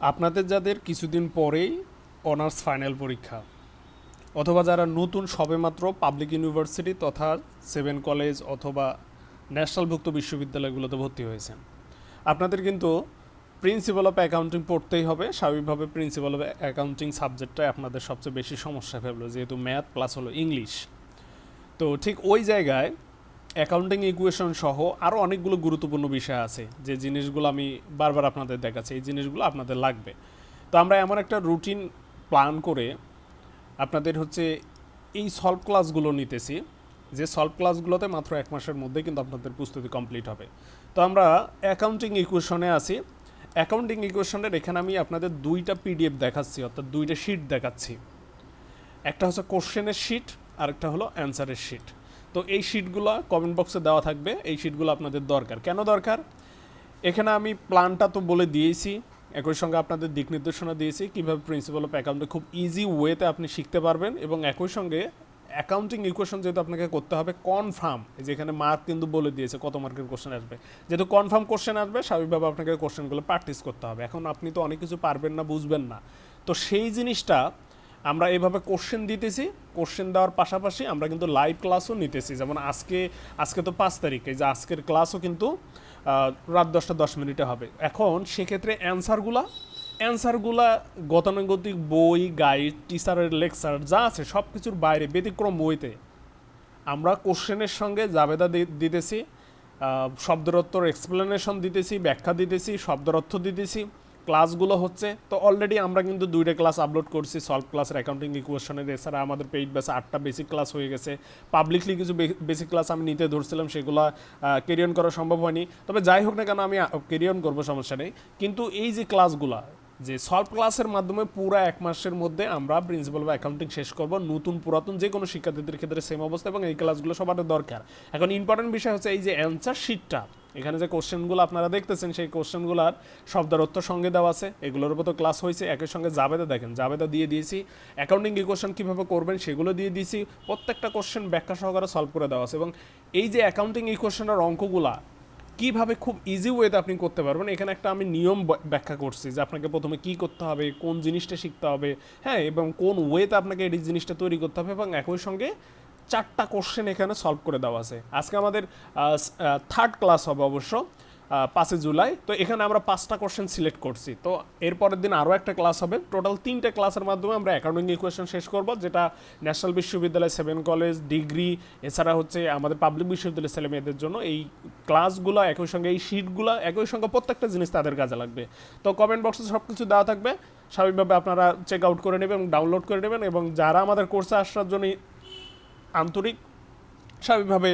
আপনাদের যাদের কিছুদিন পরেই অনার্স ফাইনাল পরীক্ষা, অথবা যারা নতুন সবেমাত্র পাবলিক ইউনিভার্সিটি তথা সেভেন কলেজ অথবা ন্যাশনালভুক্ত বিশ্ববিদ্যালয়গুলোতে ভর্তি হয়েছেন, আপনাদের কিন্তু প্রিন্সিপাল অফ অ্যাকাউন্টিং পড়তেই হবে। স্বাভাবিকভাবে প্রিন্সিপাল অফ অ্যাকাউন্টিং সাবজেক্টটাই আপনাদের সবচেয়ে বেশি সমস্যা ফেলল, যেহেতু ম্যাথ প্লাস হলো ইংলিশ। তো ঠিক ওই জায়গায় অ্যাকাউন্টিং ইকুয়েশন সহ আরও অনেকগুলো গুরুত্বপূর্ণ বিষয় আছে। যে জিনিসগুলো আমি বারবার আপনাদের দেখাচ্ছি, এই জিনিসগুলো আপনাদের লাগবে। তো আমরা এমন একটা রুটিন প্ল্যান করে আপনাদের হচ্ছে এই সলভ ক্লাসগুলো নিতেছি, যে সলভ ক্লাসগুলোতে মাত্র এক মাসের মধ্যে কিন্তু আপনাদের প্রস্তুতি কমপ্লিট হবে। তো আমরা অ্যাকাউন্টিং ইকুয়েশনে আছি। অ্যাকাউন্টিং ইকুয়েশনের এখানে আমি আপনাদের দুইটা পিডিএফ দেখাচ্ছি, অর্থাৎ দুইটা শিট দেখাচ্ছি। একটা হচ্ছে কোশ্চেনের শিট আরেকটা হলো অ্যান্সারের শিট তো এই শিটগুলো কমেন্ট বক্সে দেওয়া থাকবে। এই শিটগুলো আপনাদের দরকার। কেন দরকার? এখানে আমি প্ল্যানটা তো বলে দিয়েছি। একই সঙ্গে আপনাদের দিক নির্দেশনা দিয়েছি কীভাবে প্রিন্সিপাল অফ অ্যাকাউন্টে খুব ইজি ওয়েতে আপনি শিখতে পারবেন এবং একই সঙ্গে অ্যাকাউন্টিং ইকুয়েশন যেহেতু আপনাকে করতে হবে কনফার্ম যেখানে মার্ক কিন্তু বলে দিয়েছে কত মার্কের কোশ্চেন আসবে। যেহেতু কনফার্ম কোশ্চেন আসবে, স্বাভাবিকভাবে আপনাকে কোশ্চেনগুলো প্র্যাকটিস করতে হবে। এখন আপনি তো অনেক কিছু পারবেন না, বুঝবেন না। তো সেই জিনিসটা আমরা এভাবে কোশ্চেন দিতেছি কোশ্চেন দেওয়ার পাশাপাশি আমরা কিন্তু লাইভ ক্লাসও নিতেছি। যেমন আজকে আজকে তো পাঁচ তারিখ এই যে আজকের ক্লাসও কিন্তু রাত দশটা দশ মিনিটে হবে। এখন সেক্ষেত্রে অ্যান্সারগুলা অ্যান্সারগুলা গতানুগতিক বই গাইড টিচারের লেকচার যা আছে সব কিছুর বাইরে ব্যতিক্রম বইতে আমরা কোশ্চেনের সঙ্গে জাবেদা দিতেছি আহ, শব্দের অর্থর এক্সপ্লেনেশন দিতেছি ব্যাখ্যা দিতেছি শব্দের অর্থ দিতেছি। ক্লাসগুলো হচ্ছে, তো অলরেডি আমরা কিন্তু দুইটা ক্লাস আপলোড করছি সলভ ক্লাসের অ্যাকাউন্টিং ইকুয়েশনের এছাড়া আমাদের পেইড বেসে আটটা বেসিক ক্লাস হয়ে গেছে। পাবলিকলি কিছু বেসিক ক্লাস আমি নিতে ধরছিলাম, সেগুলো কেরিয়ন করা সম্ভব হয়নি। তবে যাই হোক না কেন, আমি কেরিয়ন করব, সমস্যা নেই। কিন্তু এই যে ক্লাসগুলা যে সলভ ক্লাসের মাধ্যমে পুরো এক মাসের মধ্যে আমরা প্রিন্সিপাল বা অ্যাকাউন্টিং শেষ করব, নতুন, পুরাতন যে কোনো শিক্ষার্থীদের ক্ষেত্রে সেম অবস্থা, এবং এই ক্লাসগুলো সবার দরকার। এখন ইম্পর্টেন্ট বিষয় হচ্ছে এই যে অ্যান্সার শিটটা এখানে যে কোশ্চেনগুলো আপনারা দেখতেছেন, সেই কোশ্চেনগুলোর শব্দের অর্থ সঙ্গে দেওয়া আছে। এগুলোর উপর তো ক্লাস হয়েছে, একের সঙ্গে জাবেদা দেখেন। জাবেদা দিয়ে দিয়েছি। অ্যাকাউন্টিং ইকুয়েশন কীভাবে করবেন সেগুলো দিয়ে দিয়েছি। প্রত্যেকটা কোশ্চেন ব্যাখ্যা সহকারে সলভ করে দেওয়া আছে এবং এই যে অ্যাকাউন্টিং ইকুয়েশনের অঙ্কগুলা, কীভাবে খুব ইজি ওয়েতে আপনি করতে পারবেন, এখানে একটা আমি নিয়ম ব্যাখ্যা করছি যে আপনাকে প্রথমে কি করতে হবে, কোন জিনিসটা শিখতে হবে হ্যাঁ এবং কোন ওয়েতে আপনাকে এই জিনিসটা তৈরি করতে হবে এবং একই সঙ্গে চারটা কোশ্চেন এখানে সলভ করে দেওয়া আছে। আজকে আমাদের থার্ড ক্লাস হবে অবশ্য পাঁচই জুলাই। তো এখানে আমরা পাঁচটা কোশ্চেন সিলেক্ট করছি। তো এরপরের দিন আরও একটা ক্লাস হবে। টোটাল তিনটে ক্লাসের মাধ্যমে আমরা অ্যাকাউন্টিং ইকুয়েশন শেষ করব, যেটা ন্যাশনাল বিশ্ববিদ্যালয় সেভেন কলেজ ডিগ্রি এছাড়া হচ্ছে আমাদের পাবলিক বিশ্ববিদ্যালয়ের ছেলে মেয়েদের জন্য এই ক্লাসগুলো একই সঙ্গে, এই শিটগুলো একই সঙ্গে প্রত্যেকটা জিনিস তাদের কাজে লাগবে। তো কমেন্ট বক্সে সব কিছু দেওয়া থাকবে। স্বাভাবিকভাবে আপনারা চেক আউট করে নেবেন এবং ডাউনলোড করে নেবেন এবং যারা আমাদের কোর্সে আসার জন্য আন্তরিক স্বাভাবিকভাবে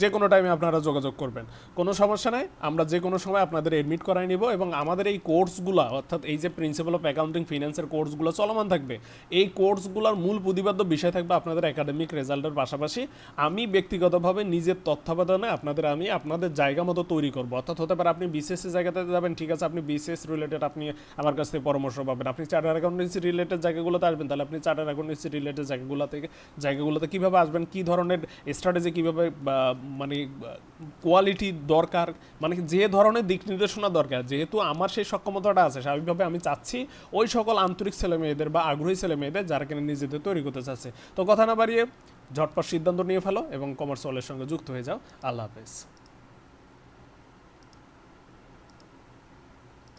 যে কোনো টাইমে আপনারা যোগাযোগ করবেন। কোনো সমস্যা নাই, আমরা যে কোনো সময় আপনাদের এডমিট করাই নিব এবং আমাদের এই কোর্সগুলো অর্থাৎ এই যে প্রিন্সিপাল অফ অ্যাকাউন্টিং ফিনান্সের কোর্সগুলো চলমান থাকবে, এই কোর্সগুলোর মূল প্রতিবাদ্য বিষয় থাকবে আপনাদের একাডেমিক রেজাল্টের পাশাপাশি। আমি ব্যক্তিগতভাবে নিজের তত্ত্বাবধানে আপনাদের, আমি আপনাদের জায়গা মতো তৈরি করব। অর্থাৎ হতে পারে আপনি বিসিএস জায়গাতে যাবেন, ঠিক আছে, আপনি বিসিএস রিলেটেড আপনি আমার কাছ থেকে পরামর্শ পাবেন। আপনি চার্টার অ্যাকাউন্টেন্সি রিলেটেড জায়গাগুলোতে আসবেন, তাহলে আপনি চার্টার অ্যাকাউন্টেন্সি রিলেটেড জায়গাগুলো থেকে, জায়গাগুলোতে কীভাবে আসবেন, কী ধরনের স্ট্র্যাটেজি কীভাবে মানে কোয়ালিটি দরকার মানে যে ধরনের দিক নির্দেশনা দরকার, যেহেতু আমার সেই সক্ষমতাটা আছে, স্বাভাবিকভাবে আমি চাচ্ছি ওই সকল আন্তরিক ছেলে মেয়েদের বা আগ্রহী ছেলে মেয়েদের যারা কিনা নিজেদের তৈরি করতে চাচ্ছে। তো কথা না বাড়িয়ে ঝটপট সিদ্ধান্ত নিয়ে ফেলো এবং কমার্স ওয়ালের সঙ্গে যুক্ত হয়ে যাও। আল্লাহ হাফেজ।